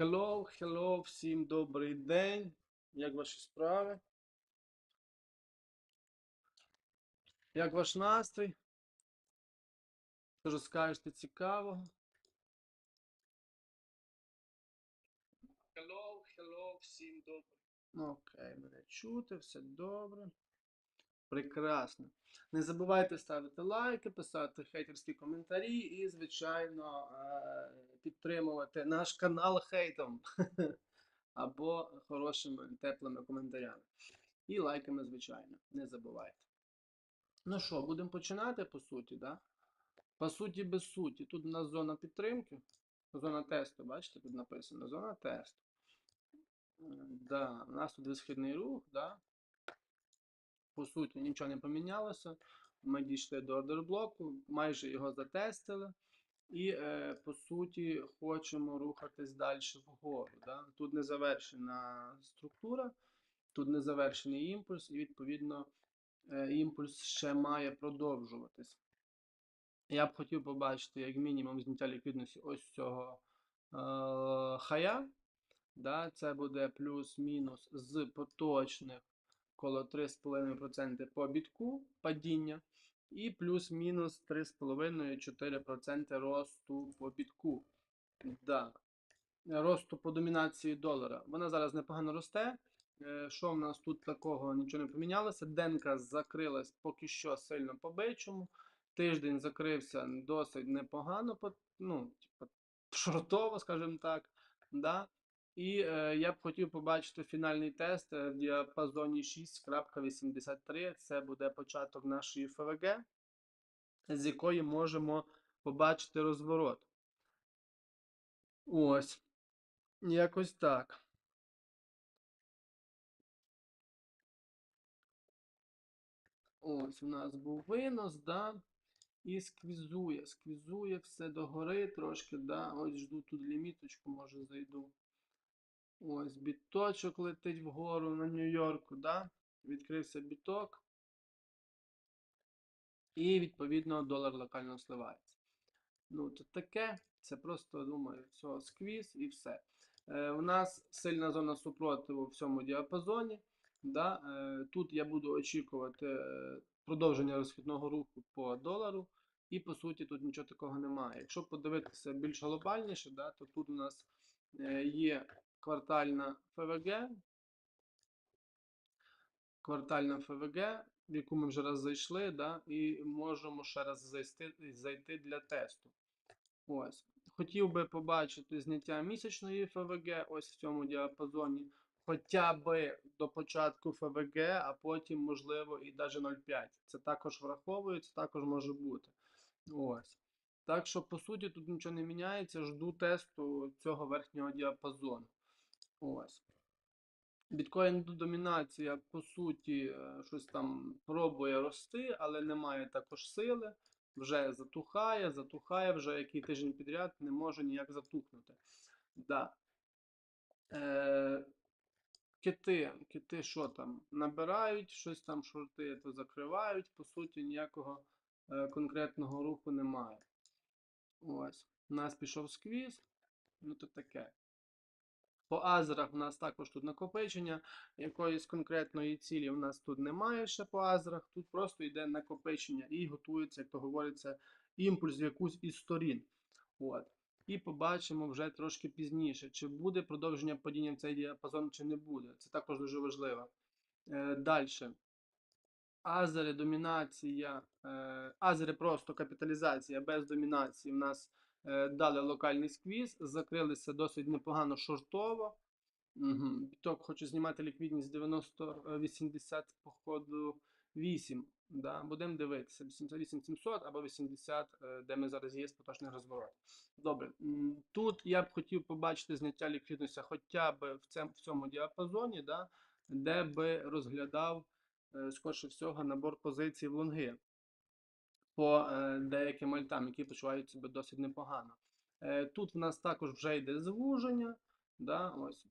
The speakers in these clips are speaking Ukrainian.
Hello, hello, всім добрий день. Як ваші справи? Як ваш настрій? Що розкажете цікавого? Hello, hello, всім добрий. Окей, мене чути, все добре. Прекрасно. Не забувайте ставити лайки, писати хейтерські коментарі і, звичайно, е, підтримувати наш канал хейтом або хорошими теплими коментарями. І лайками, звичайно, не забувайте. Ну що, будемо починати по суті, да? По суті, без суті. Тут у нас зона підтримки, зона тесту, бачите, тут написано зона тесту. Да, у нас тут висхідний рух, да? По суті, нічого не помінялося. Ми дійшли до ордерблоку, майже його затестили. І, е, по суті, хочемо рухатись далі вгору. Да? Тут не завершена структура, тут не завершений імпульс, і, відповідно, е, імпульс ще має продовжуватись. Я б хотів побачити, як мінімум, зняття ліквідності ось цього е, хая. Да? Це буде плюс-мінус з поточних коло 3,5% по бітку падіння. І плюс-мінус 3,5-4% росту по бітку. Да. Росту по домінації долара. Вона зараз непогано росте. Е, Що в нас тут такого нічого не помінялося? Денка закрилась поки що сильно по бичому. Тиждень закрився досить непогано, ну, типу, шортово, скажімо так. Да? І е, я б хотів побачити фінальний тест е, в діапазоні 6.83. Це буде початок нашої ФВГ, з якої можемо побачити розворот. Ось. Якось так. Ось у нас був винос, да. І сквізує, сквізує все догори трошки, да. Ось жду тут ліміточку, може зайду. Ось біточок летить вгору на Нью-Йорку, да? Відкрився біток. І, відповідно, долар локально сливається. Ну, тут таке, це просто, думаю, все, сквіз і все. Е, у нас сильна зона супротиву в цьому діапазоні. Да? Е, тут я буду очікувати е, продовження розхідного руху по долару. І, по суті, тут нічого такого немає. Якщо подивитися більш глобальніше, да, то тут у нас е, є квартальна ФВГ. Квартальна ФВГ, в яку ми вже раз зайшли, да, і можемо ще раз зайти, зайти для тесту. Ось. Хотів би побачити зняття місячної ФВГ ось в цьому діапазоні, хоча б до початку ФВГ, а потім, можливо, і навіть 0,5. Це також враховується, також може бути. Ось. Так що, по суті, тут нічого не міняється. Жду тесту цього верхнього діапазону. Ось. Біткоін домінація, по суті, е, щось там пробує рости, але немає також сили. Вже затухає, затухає, вже який тиждень підряд не може ніяк затухнути. Да. Е, кити, кити що там? Набирають, щось там шорти то закривають. По суті, ніякого е, конкретного руху немає. Ось. У нас пішов сквіз. Ну то таке. По азерах у нас також тут накопичення. Якоїсь конкретної цілі у нас тут немає ще по азерах. Тут просто йде накопичення і готується, як то говориться, імпульс в якусь із сторін. От. І побачимо вже трошки пізніше, чи буде продовження падіння в цей діапазон, чи не буде. Це також дуже важливо. Е, Далі. Азери, домінація. Е, азери просто капіталізація без домінації. У нас дали локальний сквіз, закрилися досить непогано шортово. Угу. Біток хоче знімати ліквідність 90-80, походу 8. Да? Будемо дивитися. 88 700 або 80, е, де ми зараз є з поточний розворот. Добре. Тут я б хотів побачити зняття ліквідності хоча б в цьому, в цьому діапазоні, да? де би розглядав, е, скорше всього, набор позицій в лонги по е, деяким альтам, які почувають себе досить непогано. Е, Тут в нас також вже йде звуження, да, ось,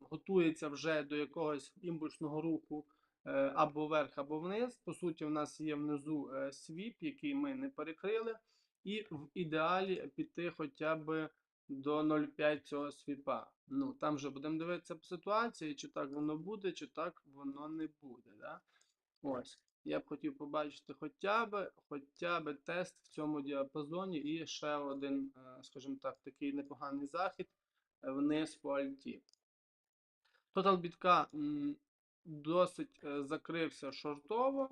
готується вже до якогось імпульсного руху е, або вверх, або вниз. По суті, в нас є внизу свіп, який ми не перекрили, і в ідеалі піти хоча б до 0,5 цього свіпа. Ну, там вже будемо дивитися по ситуації, чи так воно буде, чи так воно не буде. Да? Ось. Я б хотів побачити хоча б, хоча б тест в цьому діапазоні і ще один, е, скажімо так, такий непоганий захід е, вниз по альті. Тотал бітка досить е, закрився шортово.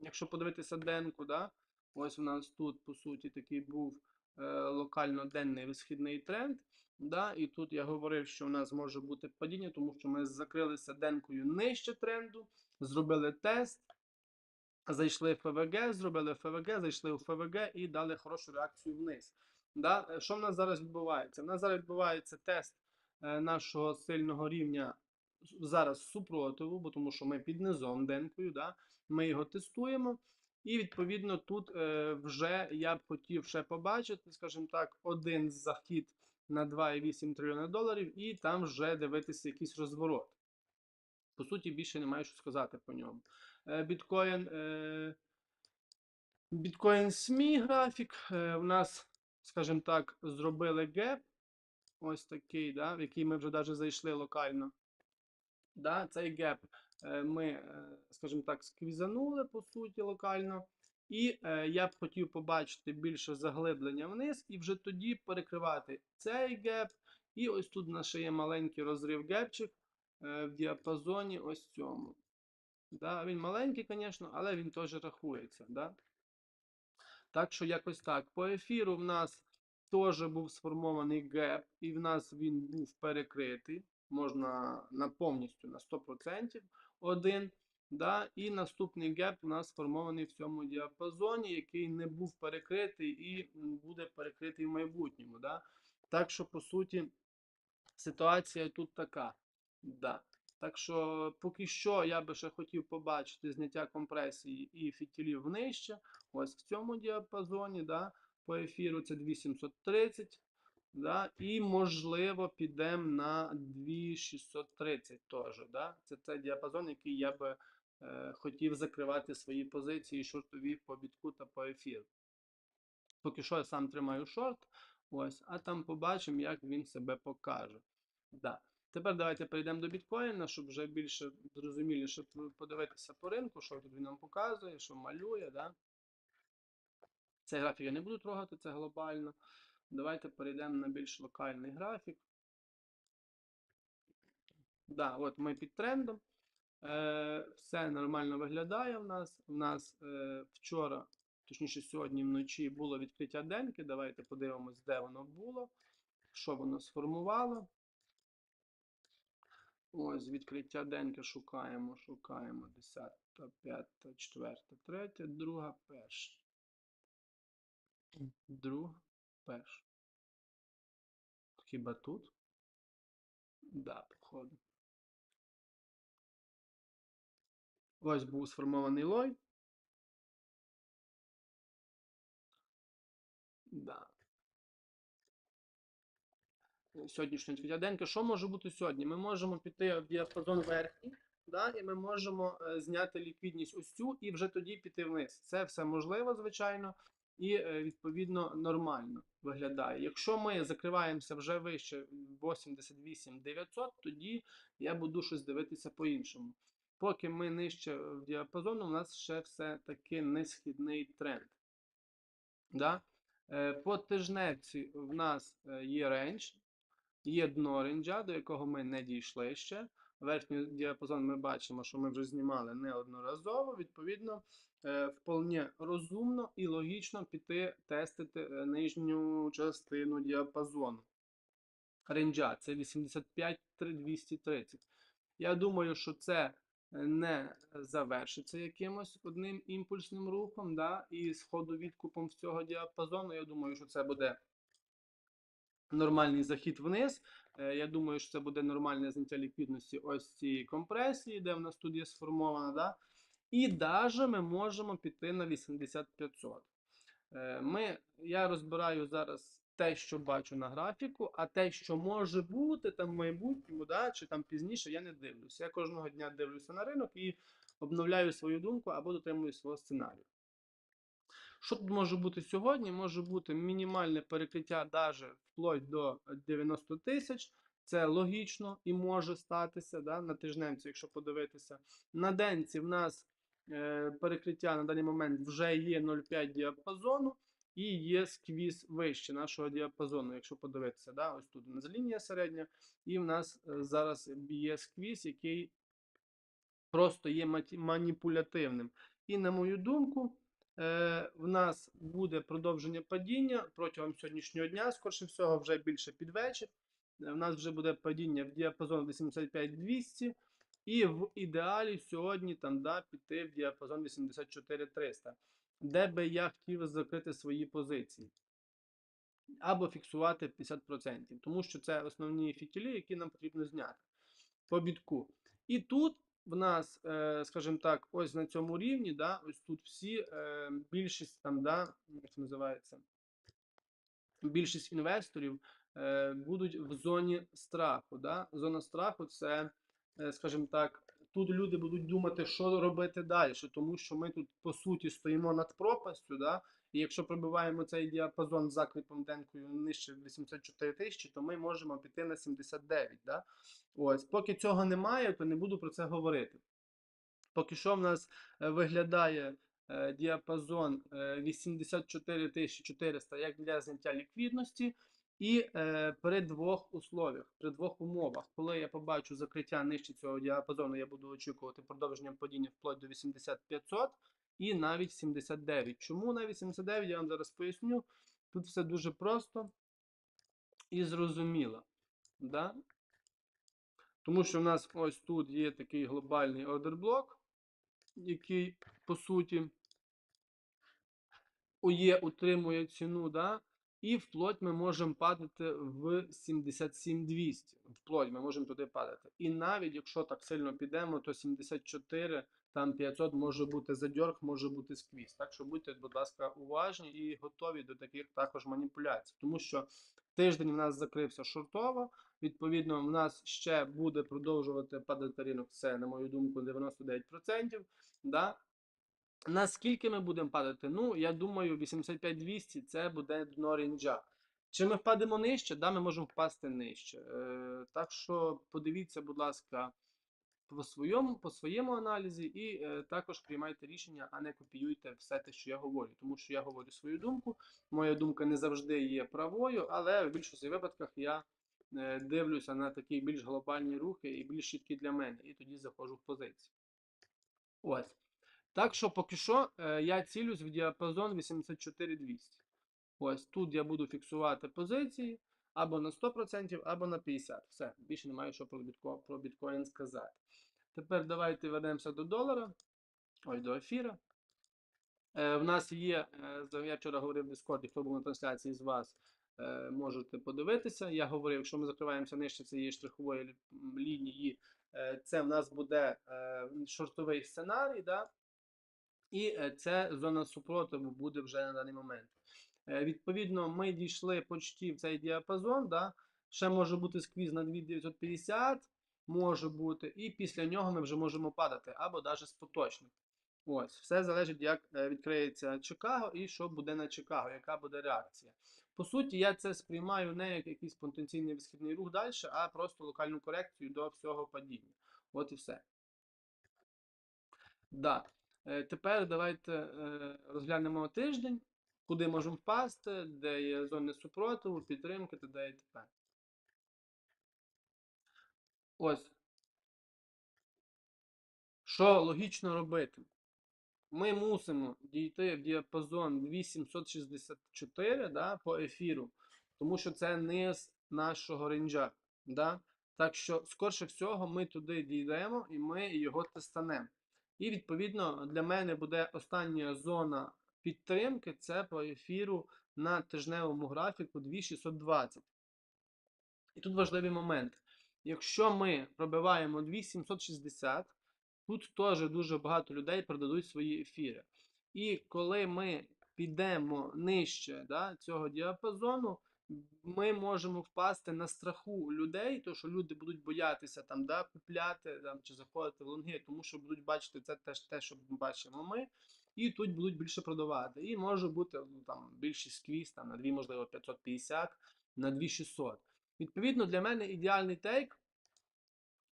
Якщо подивитися денку, да, ось у нас тут, по суті, такий був е, локально денний висхідний тренд. Да, і тут я говорив, що у нас може бути падіння, тому що ми закрилися денкою нижче тренду, зробили тест, зайшли в ФВГ, зробили ФВГ, зайшли у ФВГ і дали хорошу реакцію вниз. Да? е, Що в нас зараз відбувається? В нас зараз відбувається тест е, нашого сильного рівня зараз супротиву, бо тому що ми під низом денкою, да? ми його тестуємо. І відповідно тут е, вже я б хотів ще побачити, скажімо так, один захід на 2,8 трильйона доларів, і там вже дивитися якийсь розворот. По суті, більше немає що сказати по ньому. Е, Біткоін, е, біткоін СМІ графік. Е, У нас, скажімо так, зробили геп. Ось такий, да, в який ми вже навіть зайшли локально. Да, цей геп ми, скажімо так, сквізанули по суті локально. І я б хотів побачити більше заглиблення вниз, і вже тоді перекривати цей геп. І ось тут у нас ще є маленький розрив гепчик в діапазоні ось цьому. Да, він маленький, звісно, але він теж рахується. Да? Так що якось так. По ефіру в нас теж був сформований геп, і в нас він був перекритий. Можна на повністю на 100% один. Да? І наступний геп у нас сформований в цьому діапазоні, який не був перекритий і буде перекритий в майбутньому. Да? Так що, по суті, ситуація тут така. Да. Так що поки що я би ще хотів побачити зняття компресії і фітілів нижче. Ось в цьому діапазоні, да, по ефіру це 2730. Да, і можливо підемо на 2630 теж. Да. Це цей діапазон, який я би е, хотів закривати свої позиції шортові по бітку та по ефіру. Поки що я сам тримаю шорт, ось, а там побачимо, як він себе покаже. Да. Тепер давайте перейдемо до біткоїна, щоб вже більше зрозуміліше подивитися по ринку, що тут він нам показує, що малює. Да? Цей графік я не буду трогати, це глобально. Давайте перейдемо на більш локальний графік. Да, от ми під трендом. Е, все нормально виглядає в нас. У нас е, вчора, точніше сьогодні вночі було відкриття денки. Давайте подивимось, де воно було, що воно сформувало. Ось відкриття денки шукаємо, шукаємо 10, 5, 4, 3, 2, 1. Друга, перша. Хіба тут? Да, походу. Ось був сформований лой. Да. Сьогоднішнє відкриття. Що може бути сьогодні? Ми можемо піти в діапазон верхній, да, і ми можемо е, зняти ліквідність ось цю і вже тоді піти вниз. Це все можливо, звичайно, і е, відповідно нормально виглядає. Якщо ми закриваємося вже вище 88 900, тоді я буду щось дивитися по-іншому. Поки ми нижче в діапазону, у нас ще все-таки несхідний тренд. Да? Е, По тижневці в нас є рейндж, є дно рейнджа, до якого ми не дійшли ще. Верхній діапазон ми бачимо, що ми вже знімали неодноразово. Відповідно, е, вполне розумно і логічно піти тестити е, нижню частину діапазону. Рейнджа це 85 230. Я думаю, що це не завершиться якимось одним імпульсним рухом, да, і сходу відкупом з цього діапазону. Я думаю, що це буде нормальний захід вниз. Е, Я думаю, що це буде нормальне зняття ліквідності ось цієї компресії, де в нас тут є сформована. Да? І навіть ми можемо піти на 8500. Е, Ми, я розбираю зараз те, що бачу на графіку, а те, що може бути там в майбутньому, да, чи там пізніше, я не дивлюся. Я кожного дня дивлюся на ринок і обновляю свою думку або дотримую свого сценарію. Що тут може бути сьогодні? Може бути мінімальне перекриття навіть вплоть до 90 тисяч. Це логічно і може статися да, на тижневці, якщо подивитися. На денці в нас е, перекриття на даний момент вже є 0,5 діапазону і є сквіз вище нашого діапазону, якщо подивитися. Да, ось тут у нас лінія середня, і в нас е, зараз є сквіз, який просто є маніпулятивним. І на мою думку, е, в нас буде продовження падіння протягом сьогоднішнього дня, скорше всього, вже більше під вечір. Е, В нас вже буде падіння в діапазон 85-200. І в ідеалі сьогодні там да, піти в діапазон 84-300, де би я хотів закрити свої позиції. Або фіксувати 50%, тому що це основні фітілі, які нам потрібно зняти по бітку. І тут в нас, е, скажімо так, ось на цьому рівні, да, ось тут всі е, більшість там, да, як це називається, більшість інвесторів е, будуть в зоні страху. Да? Зона страху це, скажімо так, тут люди будуть думати, що робити далі, тому що ми тут по суті стоїмо над пропастю. Да? І якщо пробиваємо цей діапазон закріпом денкою нижче 84 тисячі, то ми можемо піти на 79. Да? Ось, поки цього немає, то не буду про це говорити. Поки що в нас е, виглядає е, діапазон е, 84 400 як для зняття ліквідності. І е, при двох условіях, при двох умовах, коли я побачу закриття нижче цього діапазону, я буду очікувати продовження падіння вплоть до 8500 і навіть 79. Чому навіть 79, я вам зараз поясню. Тут все дуже просто і зрозуміло. Да? Тому що в нас ось тут є такий глобальний ордерблок, який, по суті, ОЄ утримує ціну, да? І вплоть ми можемо падати в 77200. Вплоть ми можемо туди падати. І навіть якщо так сильно підемо, то 74, там 500 може бути задьорг, може бути сквіз. Так що будьте, будь ласка, уважні і готові до таких також маніпуляцій. Тому що тиждень в нас закрився шортово. Відповідно, в нас ще буде продовжувати падати ринок. Це, на мою думку, 99%. Да? Наскільки ми будемо падати? Ну, я думаю, 85-200 це буде дно рінджа. Чи ми впадемо нижче? Да, ми можемо впасти нижче. Е, так що подивіться, будь ласка, по своєму, по своєму аналізі і е, також приймайте рішення, а не копіюйте все те, що я говорю. Тому що я говорю свою думку. Моя думка не завжди є правою, але в більшості випадках я е, дивлюся на такі більш глобальні рухи і більш чіткі для мене. І тоді заходжу в позиції. Ось. Так що поки що е, я цілюсь в діапазон 84200. Ось тут я буду фіксувати позиції або на 100%, або на 50%. Все, більше немає що про біткоін, про біткоін сказати. Тепер давайте вернемося до долара. Ой, до ефіра. Е, в нас є, е, я вчора говорив в Discord, хто був на трансляції з вас, е, можете подивитися. Я говорив, якщо ми закриваємося нижче цієї штрихової лінії, е, це в нас буде е, шортовий сценарій. Да? І це зона супротиву буде вже на даний момент. Е, Відповідно, ми дійшли почти в цей діапазон. Да? Ще може бути сквіз на 2950, може бути, і після нього ми вже можемо падати, або навіть з поточних. Ось, все залежить, як е, відкриється Чикаго і що буде на Чикаго, яка буде реакція. По суті, я це сприймаю не як якийсь потенційний висхідний рух далі, а просто локальну корекцію до всього падіння. От і все. Да. Е, Тепер давайте е, розглянемо тиждень, куди можемо впасти, де є зони супротиву, підтримки та де і т.п. Ось. Що логічно робити? Ми мусимо дійти в діапазон 2764 да, по ефіру, тому що це низ нашого рейнджа. Да? Так що, скорше всього, ми туди дійдемо і ми його тестанемо. І відповідно для мене буде остання зона підтримки це по ефіру на тижневому графіку 2620. І тут важливий момент. Якщо ми пробиваємо 2760, тут теж дуже багато людей продадуть свої ефіри. І коли ми підемо нижче да, цього діапазону, ми можемо впасти на страху людей, то що люди будуть боятися там, да, купляти там, чи заходити в лонги, тому що будуть бачити це теж те, що бачимо ми. і тут будуть більше продавати. І може бути ну, там більший сквіз, там на 2, можливо, 550, на 2600. Відповідно, для мене ідеальний тейк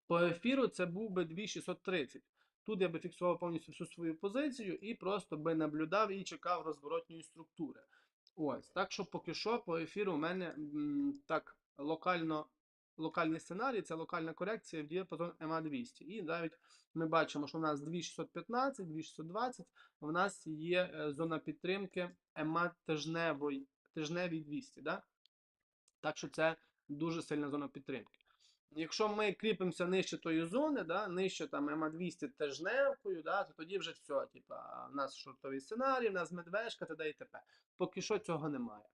по ефіру це був би 2630. Тут я би фіксував повністю всю свою позицію і просто би наблюдав і чекав розворотньої структури. Ось, так що поки що по ефіру у мене м, так локально, локальний сценарій, це локальна корекція в діапазон МА 200. І навіть ми бачимо, що у нас 2615, 2620, у нас є е, зона підтримки МА тижневої, тижневій 200. Да? Так що це дуже сильна зона підтримки. Якщо ми кріпимося нижче тої зони, да, нижче там МА 200 тижневкою, да, то тоді вже все. Типа, у нас шортовий сценарій, у нас медвежка, т.д. і т.п. Поки що цього немає.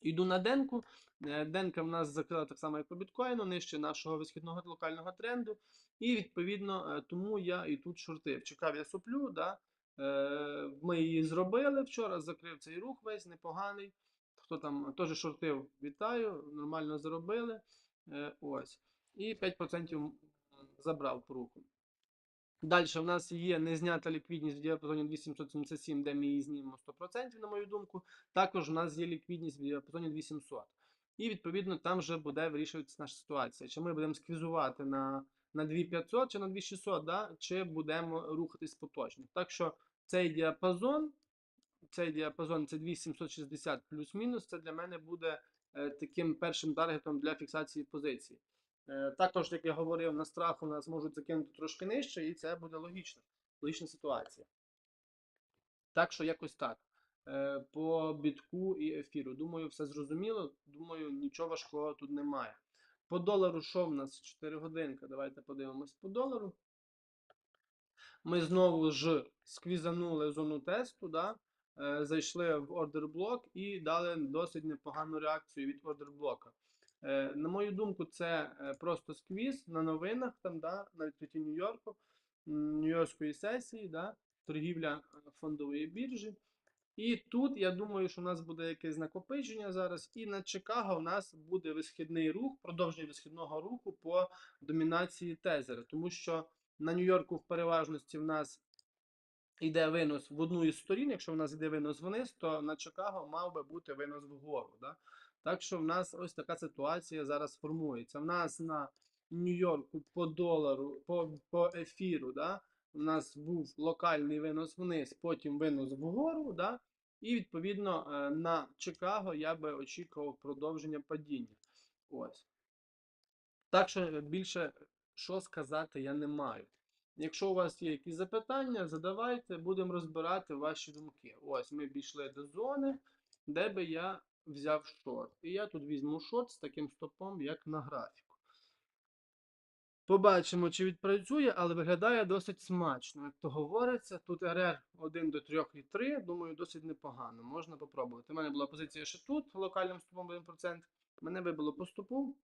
Йду на денку. Е, Денка в нас закрила так само, як по біткоїну, нижче нашого висхідного локального тренду. І відповідно, е, тому я і тут шортив. Чекав я соплю. Да? Е, Ми її зробили вчора, закрив цей рух весь непоганий. Хто там теж шортив, вітаю, нормально заробили. Е, Ось. І 5% забрав по руху. Далі в нас є незнята ліквідність в діапазоні 2777, де ми її знімемо 100%, на мою думку. Також у нас є ліквідність в діапазоні 2700. І відповідно там вже буде вирішуватися наша ситуація. Чи ми будемо сквізувати на, на 2500 чи на 2600, да? чи будемо рухатись поточно. Так що цей діапазон, цей діапазон це 2760 плюс-мінус, це для мене буде таким першим таргетом для фіксації позиції. Е, Також, як я говорив, на страху нас можуть закинути трошки нижче, і це буде логічно. Логічна ситуація. Так що якось так. Е, По бітку і ефіру. Думаю, все зрозуміло. Думаю, нічого важкого тут немає. По долару що в нас? 4 годинка. Давайте подивимось по долару. Ми знову ж сквізанули зону тесту, да? Е, зайшли в ордер блок і дали досить непогану реакцію від ордер блока. Е, На мою думку, це е, просто сквіз на новинах, там, да, на відкритті Нью-Йорку, Нью-Йоркської сесії, да, торгівля фондової біржі. І тут я думаю, що у нас буде якесь накопичення зараз. І на Чикаго у нас буде висхідний рух, продовження висхідного руху по домінації тезера. Тому що на Нью-Йорку в переважності в нас йде винос в одну із сторін. Якщо в нас йде винос вниз, то на Чикаго мав би бути винос вгору. Да? Так що в нас ось така ситуація зараз формується. В нас на Нью-Йорку по долару, по, по ефіру, да, у нас був локальний винос вниз, потім винос вгору, да, і відповідно е, на Чикаго я би очікував продовження падіння. Ось. Так що більше що сказати я не маю. Якщо у вас є якісь запитання, задавайте, будемо розбирати ваші думки. Ось ми пішли до зони, де би я взяв шорт. І я тут візьму шорт з таким стопом, як на графіку. Побачимо, чи відпрацює, але виглядає досить смачно. Як то говориться, тут РР 1 до 3,3, думаю, досить непогано. Можна попробувати. У мене була позиція ще тут, локальним стопом 1%. Мене вибило по стопу.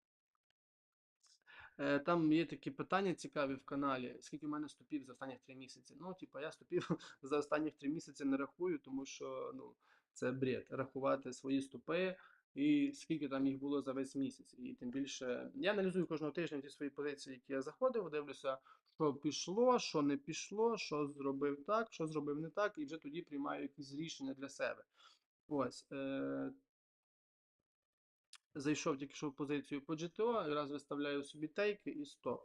Е, Там є такі питання цікаві в каналі. Скільки в мене стопів за останні 3 місяці? Ну, типа, я стопів за останні 3 місяці не рахую, тому що ну, це бред. Рахувати свої стопи і скільки там їх було за весь місяць. І тим більше я аналізую кожного тижня ті свої позиції, які я заходив, дивлюся, що пішло, що не пішло, що зробив так, що зробив не так, і вже тоді приймаю якісь рішення для себе. Ось. Е- Зайшов тільки що в позицію по GTO, раз виставляю собі тейки і стоп.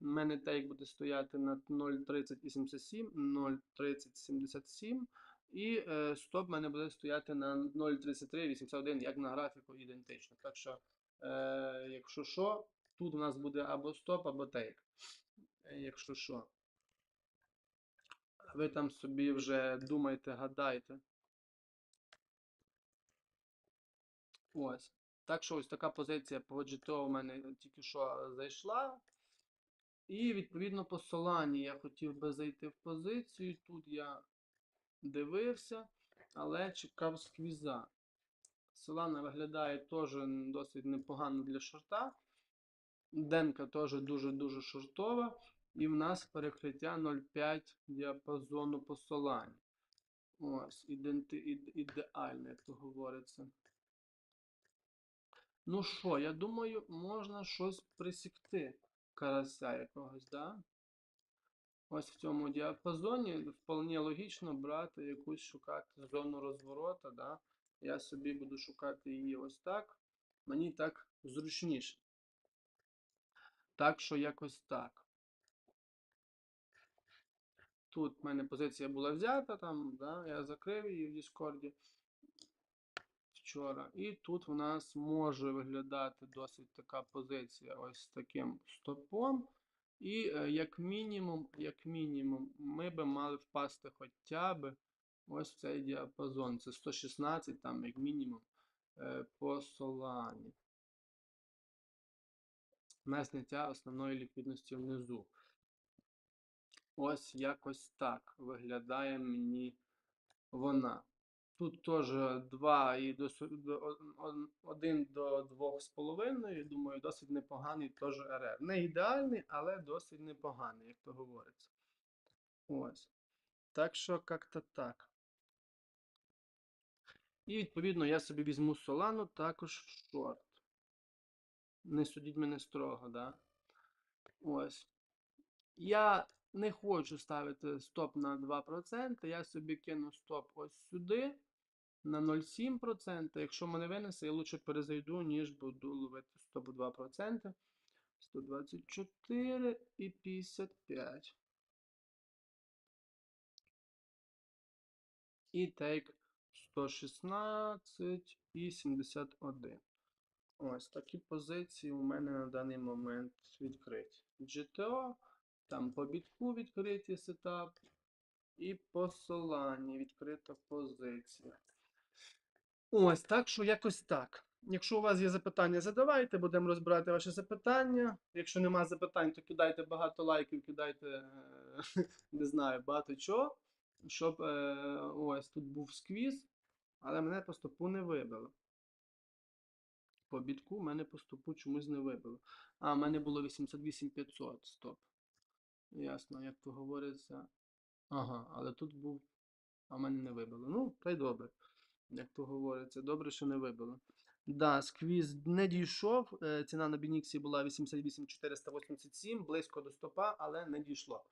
У мене тейк буде стояти на 0.3087, 0.3077. І е, стоп в мене буде стояти на 0.3381, як на графіку ідентично. Так що, е, якщо що, тут у нас буде або стоп, або тейк. Е, Якщо що. Ви там собі вже думайте, гадайте. Ось. Так що ось така позиція по GTO у мене тільки що зайшла. І відповідно по Solana я хотів би зайти в позицію. Тут я дивився, але чекав сквіза. Solana виглядає теж досить непогано для шорта. Денка теж дуже-дуже шортова. І в нас перекриття 0,5 діапазону по Solana. Ось, ідеально, як то говориться. Ну що, я думаю, можна щось присікти карася якогось, да? Ось в цьому діапазоні вполне логічно брати якусь шукати зону розворота. Да? Я собі буду шукати її ось так. Мені так зручніше. Так що якось так. Тут в мене позиція була взята, там, да, я закрив її в Діскорді вчора. І тут в нас може виглядати досить така позиція ось з таким стопом. І е, як мінімум, як мінімум, ми би мали впасти хоча б ось в цей діапазон. Це 116, там, як мінімум, е, по Solana. На зняття основної ліквідності внизу. Ось якось так виглядає мені вона. Тут теж 2 і до, до 1 до 2,5, думаю, досить непоганий теж РР. Не ідеальний, але досить непоганий, як то говориться. Ось. Так що як-то так. І відповідно я собі візьму Solana також в шорт. Не судіть мене строго, да? Ось. Я не хочу ставити стоп на 2%. Я собі кину стоп ось сюди на 0,7%. Якщо мене винесе, я лучше перезайду, ніж буду ловити стоп 2%. 124 і 55. І тейк 116 і 71. Ось такі позиції у мене на даний момент відкриті. GTO, там по бітку відкриті сетап, і по Solana відкрита позиція. Ось, так що якось так. Якщо у вас є запитання, задавайте, будемо розбирати ваші запитання. Якщо нема запитань, то кидайте багато лайків, кидайте, е, не знаю, багато чого, щоб е, ось тут був сквіз, але мене по стопу не вибило. По бітку мене по стопу чомусь не вибило. А, в мене було 88500, стоп. Ясно, як то говориться. Ага, але тут був. А мене не вибило. Ну, та й добре. Як то говориться, добре, що не вибило. Да, сквіз не дійшов. е, Ціна на Бініксі була 88487, близько до стопа, але не дійшло.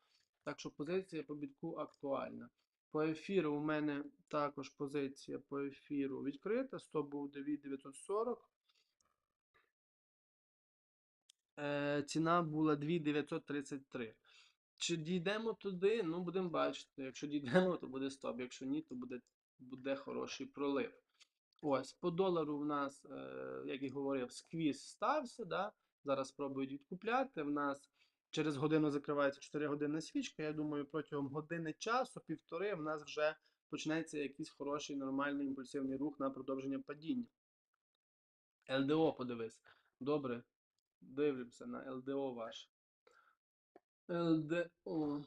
Так що позиція по бітку актуальна. По ефіру у мене також позиція по ефіру відкрита. Стоп був 2940. Е, ціна була 2933. Чи дійдемо туди? Ну, будемо бачити. Якщо дійдемо, то буде стоп. Якщо ні, то буде, буде хороший пролив. Ось, по долару в нас, е, як і говорив, сквіз стався. Да? Зараз спробують відкупляти. В нас через годину закривається 4 годинна свічка. Я думаю, протягом години часу, півтори, в нас вже почнеться якийсь хороший нормальний імпульсивний рух на продовження падіння. ЛДО подивись. Добре. Дивимося на ЛДО ваше. ЛДО.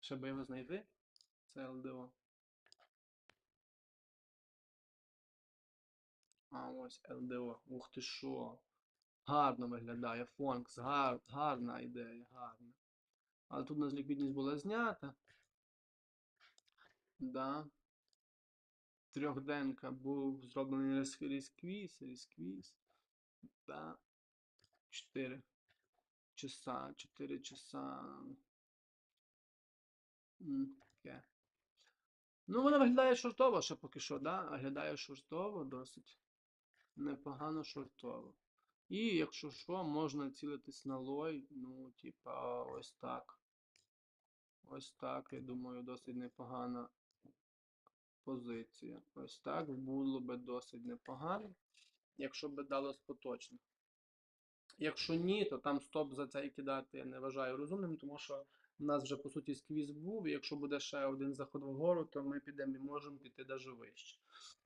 Ще би його знайти? Це ЛДО. А ось ЛДО. Ух ти що. Гарно виглядає. Фонкс. Гар... Гарна ідея, гарна. Але тут у нас ліквідність була знята. Да. Трьохденка був зроблений різквіз, різквіз. Да. 4 часа, 4 часа. Таке. Ну, вона виглядає шортово ще поки що, да? Виглядає шортово досить. Непогано шортово. І якщо що, можна цілитись на лой, ну, типа, ось так. Ось так, я думаю, досить непогана позиція. Ось так було би досить непогано, якщо би дало з. Якщо ні, то там стоп за це і кидати я не вважаю розумним, тому що в нас вже по суті сквіз був, і якщо буде ще один заход вгору, то ми підемо і можемо піти навіть вище.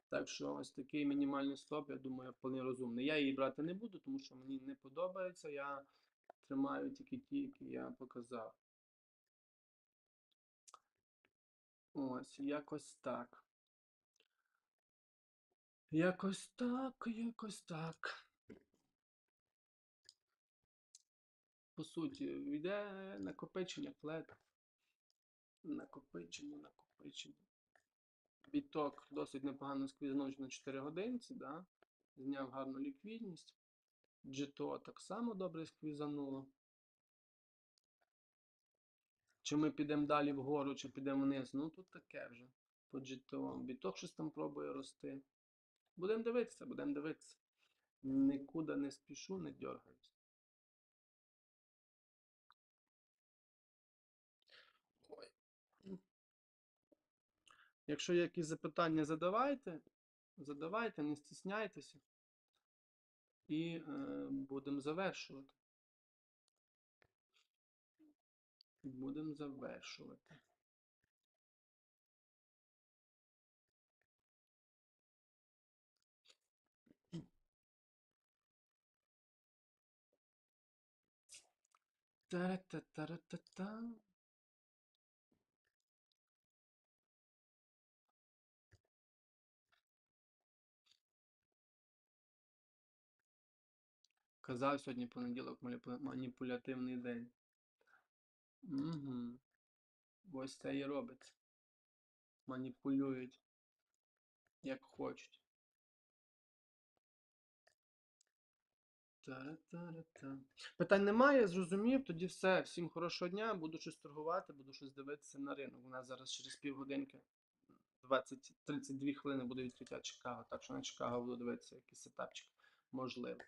Так що ось такий мінімальний стоп, я думаю, вполне розумний. Я її брати не буду, тому що мені не подобається. Я тримаю тільки ті, які я показав. Ось, якось так. Якось так, якось так. По суті, йде накопичення плет. Накопичення, накопичення. Біток досить непогано сквізнув на 4 годинці, да? зняв гарну ліквідність. GTO так само добре сквізануло. Чи ми підемо далі вгору, чи підемо вниз. Ну тут таке вже по GTO. Біток щось там пробує рости. Будемо дивитися, будемо дивитися. Нікуди не спішу, не дергаюсь. Якщо є якісь запитання, задавайте. Задавайте, не стісняйтеся. І е, будемо завершувати. Будемо завершувати. Та-ра-та-та-ра-та-та. Казав сьогодні понеділок маніпулятивний день. Угу. Ось це і робиться. Маніпулюють як хочуть. Та-ра-та-ра-та. Питань немає, зрозумів. Тоді все. Всім хорошого дня. Буду щось торгувати, буду щось дивитися на ринок. У нас зараз через півгодинки 20-32 хвилини буде відкриття Чикаго. Так що на Чикаго буду дивитися якийсь сетапчик. Можливо.